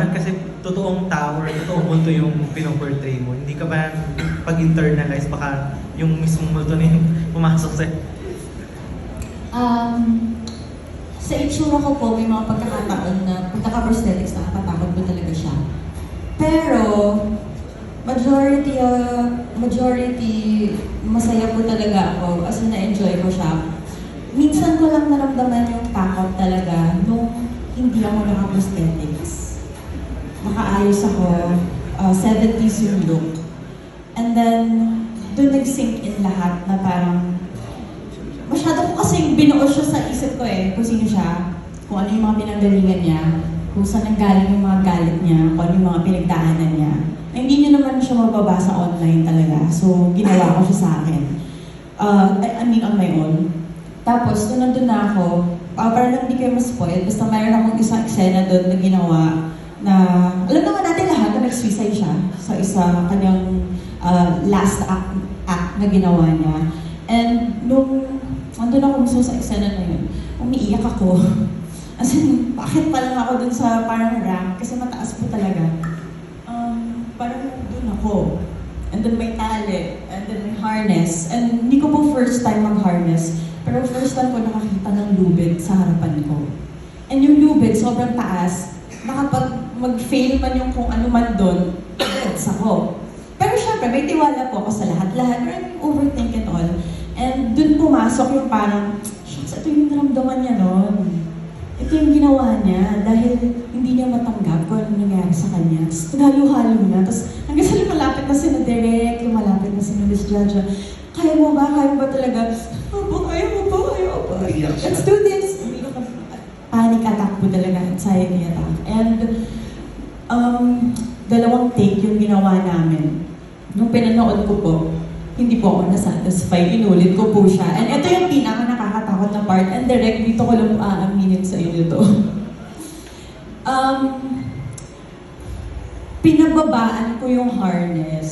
kinabahan kasi totoong tao or totoong multo yung pinoportray mo. Hindi ka ba pag-internalize baka yung mismong multo na yung pumasok sa'yo? Um, sa itsura ko po, may mga pagkakataon na pagkaka-prosthetics, nakakatakot po talaga siya. Pero, majority, uh, majority, masaya po talaga ako as in na-enjoy ko siya. Minsan ko lang naramdaman yung takot talaga nung hindi ako naka-prosthetics. Nakaayos ako, uh, 70s yung look. And then, doon nag-sink in lahat na parang masyado ko kasing binuo siya sa isip ko eh, kung sino siya, kung ano yung mga pinanggalingan niya, kung saan nanggaling yung mga galit niya, kung ano yung mga pinagdaanan niya. Na hindi niya naman siya mababasa online talaga. So, ginawa ko siya sa akin. Uh, I, mean, on my own. Tapos, nung nandun na ako, uh, para lang hindi kayo ma-spoil, basta mayroon akong isang eksena doon na ginawa na, alam naman natin lahat na nag-suicide siya sa isa kanyang uh, last act, act na ginawa niya. And nung andun ako mismo sa eksena na yun, umiiyak ako. As in, bakit pa lang ako dun sa parang ramp? Kasi mataas po talaga. Um, parang dun ako. And then may tali, and then may harness. And hindi ko po first time mag-harness, pero first time ko nakakita ng lubid sa harapan ko. And yung lubid, sobrang taas. Nakapag mag-fail man yung kung ano man doon, gets ako. Pero syempre, may tiwala po ako sa lahat-lahat. Pero I overthink it all. And dun pumasok yung parang, shucks, ito yung naramdaman niya noon. Ito yung ginawa niya dahil hindi niya matanggap kung ano nangyari sa kanya. Tapos halo-halo niya. Tapos hanggang sa lumalapit na si na Derek, lumalapit na si na Miss Jaja. Kaya mo ba? Kaya mo ba talaga? Opo, kaya mo ba? Kaya mo ba? Let's do this! Panic attack po talaga, anxiety attack. And um, dalawang take yung ginawa namin. Nung pinanood ko po, hindi po ako nasatisfy. Inulit ko po siya. And ito yung pinaka nakakatakot na part. And direct, dito ko lang aaminin sa inyo to. um, pinababaan ko yung harness.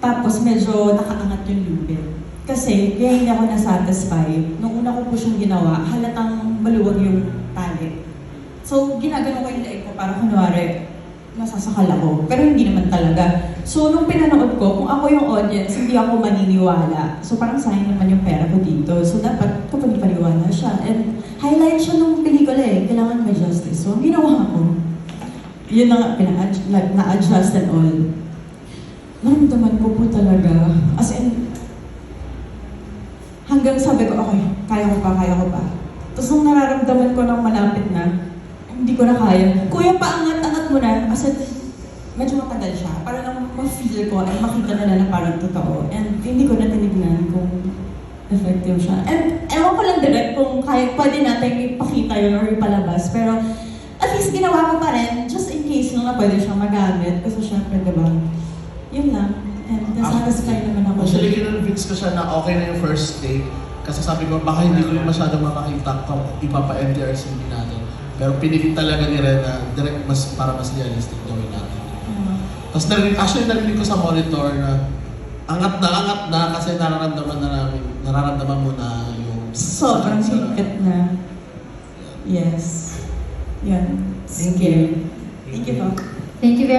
Tapos medyo nakaangat yung lubid. Kasi kaya hindi ako nasatisfy. Nung una ko po siyang ginawa, halatang maluwag yung. So, ginagano ko yung leeg ko para kunwari, nasasakal ako. Pero hindi naman talaga. So, nung pinanood ko, kung ako yung audience, hindi ako maniniwala. So, parang sayang naman yung pera ko dito. So, dapat kapag paniwala siya. And highlight siya nung pelikula eh. Kailangan may justice. So, ang ginawa ko, yun na na-adjust and all. Naramdaman ko po talaga. As in, hanggang sabi ko, okay, kaya ko pa, kaya ko pa. Tapos nung nararamdaman ko nang malapit na, hindi ko na kaya. Kuya, in, medyo matagal siya. Para lang ma-feel ko at makita nila na parang totoo. And hindi ko na tinignan kung effective siya. And ewan ko lang direct kung kaya, pwede natin ipakita yun or ipalabas. Pero at least ginawa ko pa rin, just in case nung na pwede siyang magamit. Kasi syempre, di ba? Yun lang. And nasatisfy naman ako. Actually, kinonvince ko siya na okay na yung first take. Kasi sabi ko, baka hindi ko masyadong makakita kung ipapa-MDRC natin. Pero pinilit talaga ni Ren na direct mas para mas realistic gawin natin. Uh, Tapos narinig, actually narinig ko sa monitor na angat na angat na kasi nararamdaman na namin, nararamdaman mo na yung sobrang higpit na. Yes. Yan. Thank you. Thank you. Thank you very